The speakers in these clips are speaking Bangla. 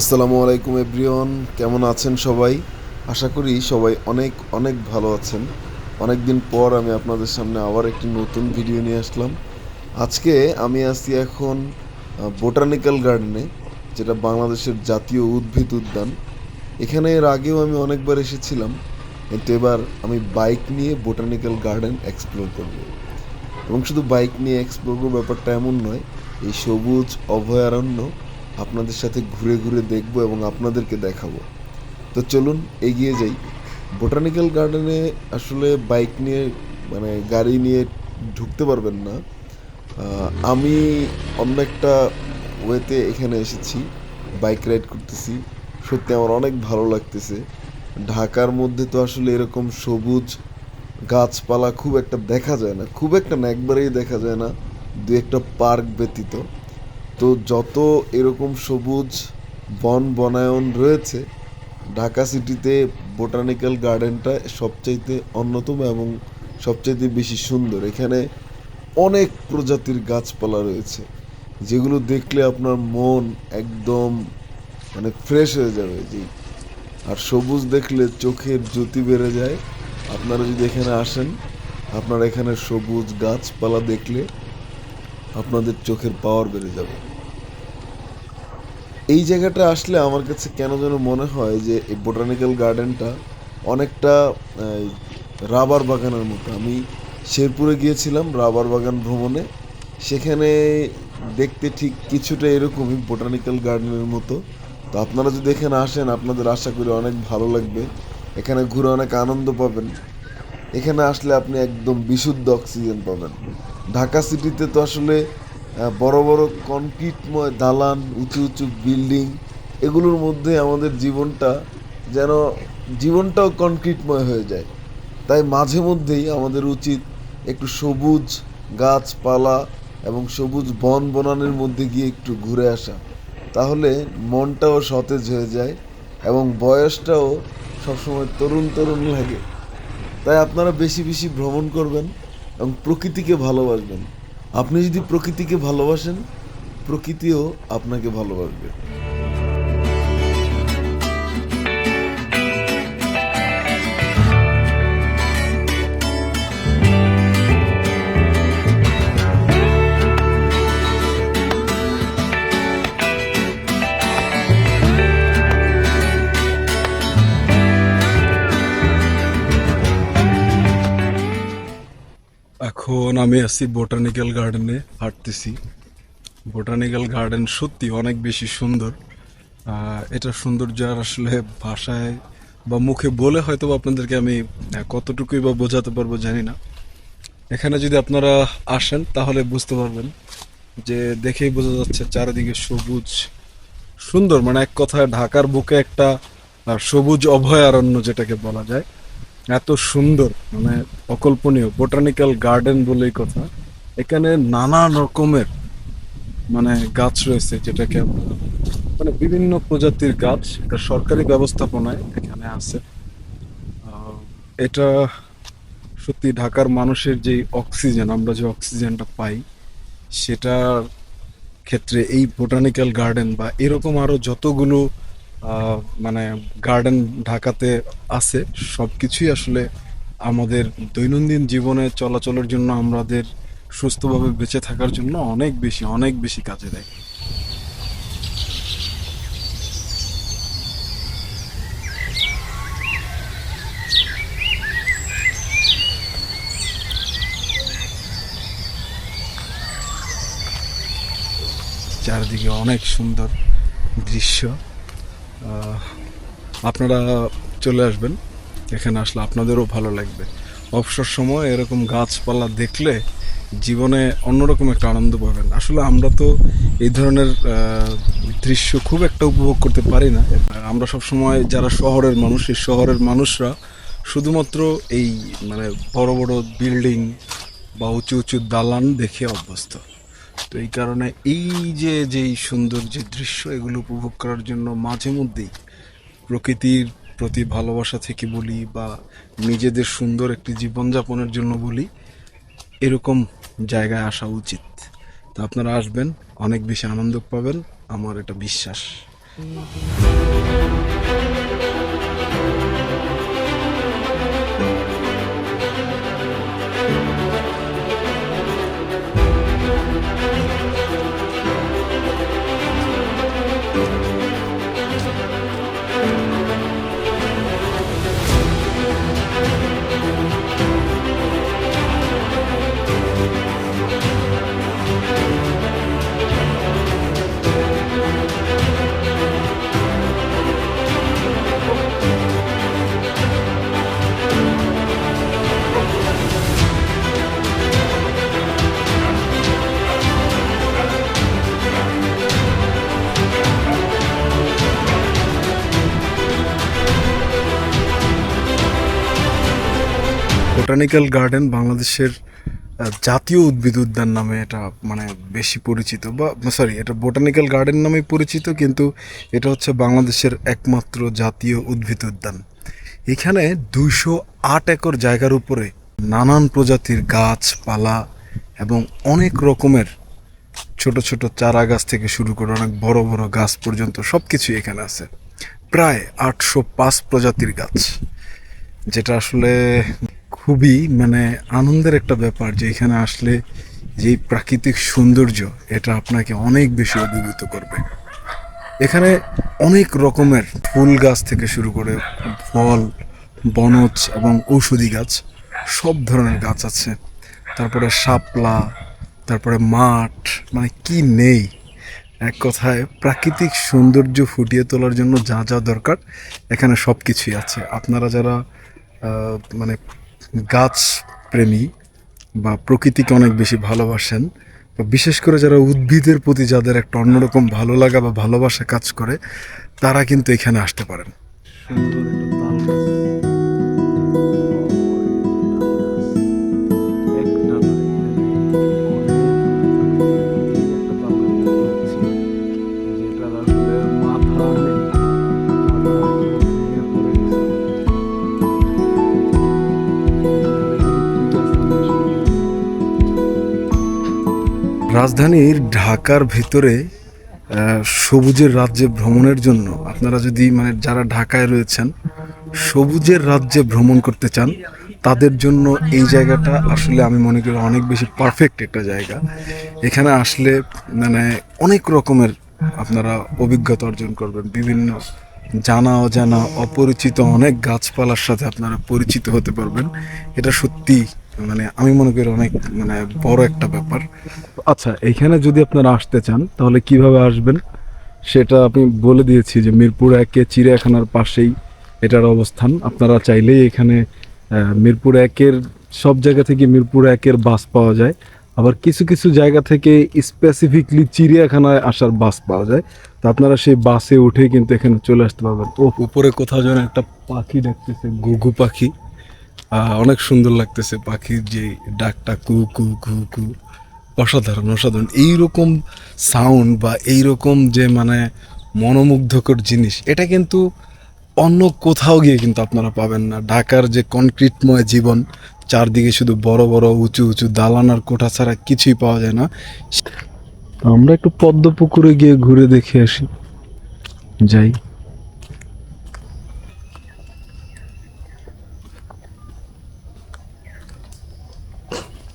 আসসালামু আলাইকুম এভরিওয়ান, কেমন আছেন সবাই? আশা করি সবাই অনেক অনেক ভালো আছেন। অনেক দিন পর আমি আপনাদের সামনে আবার একটি নতুন ভিডিও নিয়ে আসলাম। আজকে আমি আছি এখন বোটানিক্যাল গার্ডেনে, যেটা বাংলাদেশের জাতীয় উদ্ভিদ উদ্যান। এখানে এর আগেও আমি অনেকবার এসেছিলাম, কিন্তু এবার আমি বাইক নিয়ে বোটানিক্যাল গার্ডেন এক্সপ্লোর করব। এবং শুধু বাইক নিয়ে এক্সপ্লোর করব ব্যাপারটা এমন নয়, এই সবুজ, অভয়ারণ্য আপনাদের সাথে ঘুরে ঘুরে দেখব এবং আপনাদেরকে দেখাবো। তো চলুন, এগিয়ে যাই। বোটানিক্যাল গার্ডেনে আসলে বাইক নিয়ে মানে গাড়ি নিয়ে ঢুকতে পারবেন না। আমি অন্য একটা ওয়েতে এখানে এসেছি বাইক রাইড করতেছি। সত্যি আমার অনেক ভালো লাগতেছে। ঢাকার মধ্যে তো আসলে এরকম সবুজ গাছপালা খুব একটা দেখা যায় না। খুব একটা না, একবারেই দেখা যায় না। দু একটা পার্ক ব্যতীত। তো যত এরকম সবুজ বন বনায়ন রয়েছে, ঢাকা সিটিতে বোটানিক্যাল গার্ডেনটা সবচাইতে অন্যতম এবং সবচাইতে বেশি সুন্দর। এখানে অনেক প্রজাতির গাছপালা রয়েছে, যেগুলো দেখলে আপনার মন একদম মানে ফ্রেশ হয়ে যাবে জি আর সবুজ দেখলে চোখের জ্যোতি বেড়ে যায়। আপনারা যদি এখানে আসেন, আপনারা এখানে সবুজ গাছপালা দেখলে আপনাদের চোখের পাওয়ার বেড়ে যাবে। এই জায়গাটা আসলে আমার কাছে কেন যেন মনে হয় যে এই বোটানিক্যাল গার্ডেনটা অনেকটা রাবার বাগানের মতো। আমি শেরপুরে গিয়েছিলাম রাবার বাগান ভ্রমণে। সেখানে দেখতে ঠিক কিছুটা এরকমই বোটানিক্যাল গার্ডেনের মতো। তো আপনারা যদি এখানে আসেন, আপনাদের আশা করি অনেক ভালো লাগবে। এখানে ঘুরে অনেক আনন্দ পাবেন। এখানে আসলে আপনি একদম বিশুদ্ধ অক্সিজেন পাবেন। ঢাকা সিটিতে তো আসলে বড় বড় কনক্রিটময় দালান, উঁচু উঁচু বিল্ডিং, এগুলোর মধ্যে আমাদের জীবনটা যেন, জীবনটাও কনক্রিটময় হয়ে যায়। তাই মাঝে মধ্যেই আমাদের উচিত একটু সবুজ গাছপালা এবং সবুজ বন বনানের মধ্যে গিয়ে একটু ঘুরে আসা। তাহলে মনটাও সতেজ হয়ে যায় এবং বয়সটাও সবসময় তরুণ তরুণ লাগে। তাই আপনারা বেশি বেশি ভ্রমণ করবেন এবং প্রকৃতিকে ভালোবাসবেন। আপনি যদি প্রকৃতিকে ভালোবাসেন, প্রকৃতিও আপনাকে ভালোবাসবে। এখন আমি আছি বোটানিক্যাল গার্ডেনে, হাঁটতেছি। বোটানিক্যাল গার্ডেন সত্যি অনেক বেশি সুন্দর। এটা সৌন্দর্য আর আসলে ভাষায় বা মুখে বলে হয়তো আপনাদেরকে আমি কতটুকুই বা বোঝাতে পারব জানি না। এখানে যদি আপনারা আসেন, তাহলে বুঝতে পারবেন যে দেখেই বোঝা যাচ্ছে চারিদিকে সবুজ, সুন্দর। মানে এক কথায় ঢাকার বুকে একটা সবুজ অভয়ারণ্য যেটাকে বলা যায়। এত সুন্দর মানে অকল্পনীয় বোটানিক্যাল গার্ডেন বলেই কথা। এখানে নানা রকমের মানে গাছ রয়েছে যেটাকে আমরা মানে বিভিন্ন প্রজাতির গাছ, এটা সরকারি ব্যবস্থাপনায় এখানে আছে। এটা সত্যি ঢাকার মানুষের যে অক্সিজেন আমরা যে অক্সিজেনটা পাই, সেটার ক্ষেত্রে এই বোটানিক্যাল গার্ডেন বা এরকম আরও যতগুলো মানে গার্ডেন ঢাকাতে আছে। সব কিছুই আসলে আমাদের দৈনন্দিন জীবনে চলাচলের জন্য আমাদের সুস্থভাবে বেঁচে থাকার জন্য অনেক বেশি অনেক বেশি কাজে দেয়। চারিদিকে অনেক সুন্দর দৃশ্য। আপনারা চলে আসবেন। এখানে আসলে আপনাদেরও ভালো লাগবে। অবসর সময় এরকম গাছপালা দেখলে জীবনে অন্যরকম একটা আনন্দ পাবেন। আসলে আমরা তো এই ধরনের দৃশ্য খুব একটা উপভোগ করতে পারি না। আমরা সব সময় যারা শহরের মানুষ, এই শহরের মানুষরা শুধুমাত্র এই মানে বড় বড় বিল্ডিং বা উঁচু উঁচু দালান দেখে অভ্যস্ত। তো এই কারণে এই যে, যেই সুন্দর যে দৃশ্য এগুলো উপভোগ করার জন্য মাঝে মধ্যেই প্রকৃতির প্রতি ভালোবাসা থেকে বলি বা নিজেদের সুন্দর একটি জীবনযাপনের জন্য বলি, এরকম জায়গায় আসা উচিত। তো আপনারা আসবেন, অনেক বেশি আনন্দ পাবেন, আমার এটা বিশ্বাস। বোটানিক্যাল গার্ডেন বাংলাদেশের জাতীয় উদ্ভিদ উদ্যান নামে এটা মানে বেশি পরিচিত বা সরি এটা বোটানিক্যাল গার্ডেন নামে পরিচিত, কিন্তু এটা হচ্ছে বাংলাদেশের একমাত্র জাতীয় উদ্ভিদ উদ্যান। এখানে দুইশো আট একর জায়গার উপরে নানান প্রজাতির গাছপালা এবং অনেক রকমের ছোট ছোট চারা গাছ থেকে শুরু করে অনেক বড় বড় গাছ পর্যন্ত সব কিছুই এখানে আছে। প্রায় আটশো পাঁচ প্রজাতির গাছ, যেটা আসলে খুবই মানে আনন্দের একটা ব্যাপার যে এখানে আসলে যে প্রাকৃতিক সৌন্দর্য, এটা আপনাকে অনেক বেশি অভিভূত করবে। এখানে অনেক রকমের ফুল গাছ থেকে শুরু করে ফল, বনজ এবং ঔষধি গাছ, সব ধরনের গাছ আছে। তারপরে শাপলা, তারপরে মাঠ মানে কি নেই? এক কথায় প্রাকৃতিক সৌন্দর্য ফুটিয়ে তোলার জন্য যা যা দরকার, এখানে সব কিছুই আছে। আপনারা যারা মানে গাছ প্রেমী বা প্রকৃতিকে অনেক বেশি ভালোবাসেন, বা বিশেষ করে যারা উদ্ভিদের প্রতি যাদের একটা অন্যরকম ভালো লাগা বা ভালোবাসা কাজ করে, তারা কিন্তু এখানে আসতে পারেন। রাজধানীর ঢাকার ভিতরে সবুজের রাজ্যে ভ্রমণের জন্য আপনারা যদি মানে যারা ঢাকায় রয়েছেন, সবুজের রাজ্যে ভ্রমণ করতে চান, তাদের জন্য এই জায়গাটা আসলে আমি মনে করি অনেক বেশি পারফেক্ট একটা জায়গা। এখানে আসলে মানে অনেক রকমের আপনারা অভিজ্ঞতা অর্জন করবেন। বিভিন্ন জানা অজানা, অপরিচিত অনেক গাছপালার সাথে আপনারা পরিচিত হতে পারবেন। এটা সত্যি মানে আমি মনে করি অনেক মানে বড় একটা ব্যাপার। আচ্ছা এখানে যদি আপনারা আসতে চান, তাহলে কীভাবে আসবেন? সেটা আমি বলে দিয়েছি যে মিরপুর একে চিড়িয়াখানার পাশেই এটার অবস্থান। আপনারা চাইলেই এখানে মিরপুর একের, সব জায়গা থেকে মিরপুর একের বাস পাওয়া যায়। আবার কিছু কিছু জায়গা থেকে স্পেসিফিকলি চিড়িয়াখানায় আসার বাস পাওয়া যায়। তো আপনারা সেই বাসে উঠে কিন্তু এখানে চলে আসতে পারবেন। ও উপরে কোথাও যেন একটা পাখি দেখতেছে গুগু পাখি। অনেক সুন্দর লাগতেছে পাখির যে ডাকটা, কু কু কু কু। অসাধারণ অসাধারণ। এইরকম সাউন্ড বা এইরকম যে মানে মনোমুগ্ধকর জিনিস, এটা কিন্তু অন্য কোথাও গিয়ে কিন্তু আপনারা পাবেন না। ঢাকার যে কনক্রিটময় জীবন, চারদিকে শুধু বড় বড়, উঁচু উঁচু দালানার কোঠা ছাড়া কিছুই পাওয়া যায় না। আমরা একটু পদ্ম পুকুরে গিয়ে ঘুরে দেখে আসি। যাই।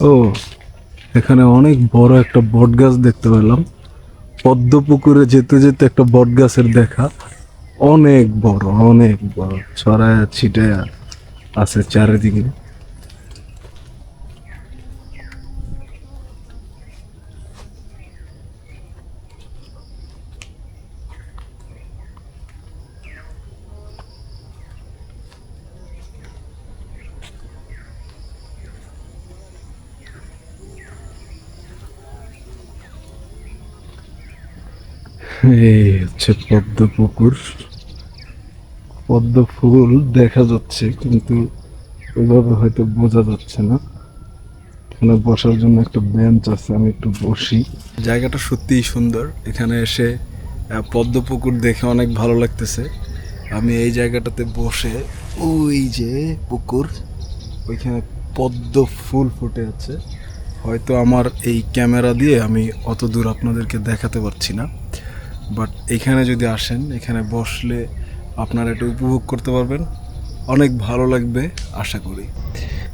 ও, এখানে অনেক বড় একটা বট গাছ দেখতে পেলাম। পদ্ম পুকুরে যেতে যেতে একটা বট গাছের দেখা। অনেক বড় অনেক বড়, ছড়ায় ছিটে আছে চারিদিকে। এই হচ্ছে পদ্ম পুকুর। পদ্ম ফুল দেখা যাচ্ছে, কিন্তু ওইভাবে হয়তো বোঝা যাচ্ছে না। এখানে বসার জন্য একটা বেঞ্চ আছে, আমি একটু বসি। জায়গাটা সত্যিই সুন্দর। এখানে এসে পদ্ম পুকুর দেখে অনেক ভালো লাগতেছে। আমি এই জায়গাটাতে বসে, ওই যে পুকুর, ওইখানে পদ্ম ফুল ফুটে আছে। হয়তো আমার এই ক্যামেরা দিয়ে আমি অত দূর আপনাদেরকে দেখাতে পারছি না। বাট এখানে যদি আসেন, এখানে বসলে আপনারা এটা উপভোগ করতে পারবেন। অনেক ভালো লাগবে, আশা করি।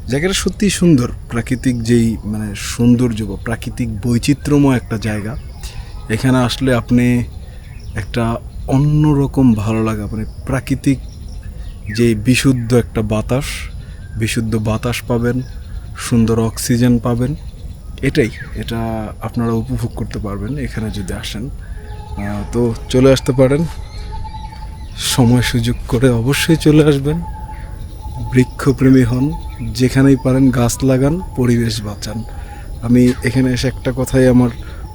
জায়গাটা সত্যিই সুন্দর। প্রাকৃতিক যেই মানে সৌন্দর্য বা প্রাকৃতিক বৈচিত্র্যময় একটা জায়গা। এখানে আসলে আপনি একটা অন্যরকম ভালো লাগা মানে প্রাকৃতিক যে বিশুদ্ধ একটা বাতাস, বিশুদ্ধ বাতাস পাবেন, সুন্দর অক্সিজেন পাবেন। এটাই, এটা আপনারা উপভোগ করতে পারবেন, এখানে যদি আসেন। তো চলে আসতে পারেন। সময় সুযোগ করে অবশ্যই চলে আসবেন। বৃক্ষপ্রেমী হন, যেখানেই পারেন গাছ লাগান, পরিবেশ বাঁচান। আমি এখানে এসে একটা কথাই আমার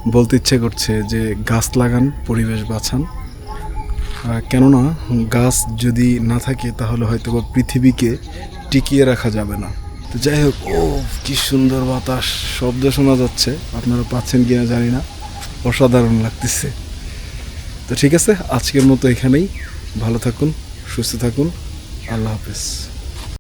বলতে ইচ্ছে করছে যে, গাছ লাগান, পরিবেশ বাঁচান। কেননা, গাছ যদি না থাকে, তাহলে হয়তো বা পৃথিবীকে টিকিয়ে রাখা যাবে না। তো যাই হোক ও কি সুন্দর বাতাস। শব্দ শোনা যাচ্ছে। আপনারা পাচ্ছেন কিনা জানি না। অসাধারণ লাগতেছে। তো ঠিক আছে আজকের মতো এখানেই। ভালো থাকুন সুস্থ থাকুন। আল্লাহ হাফেজ।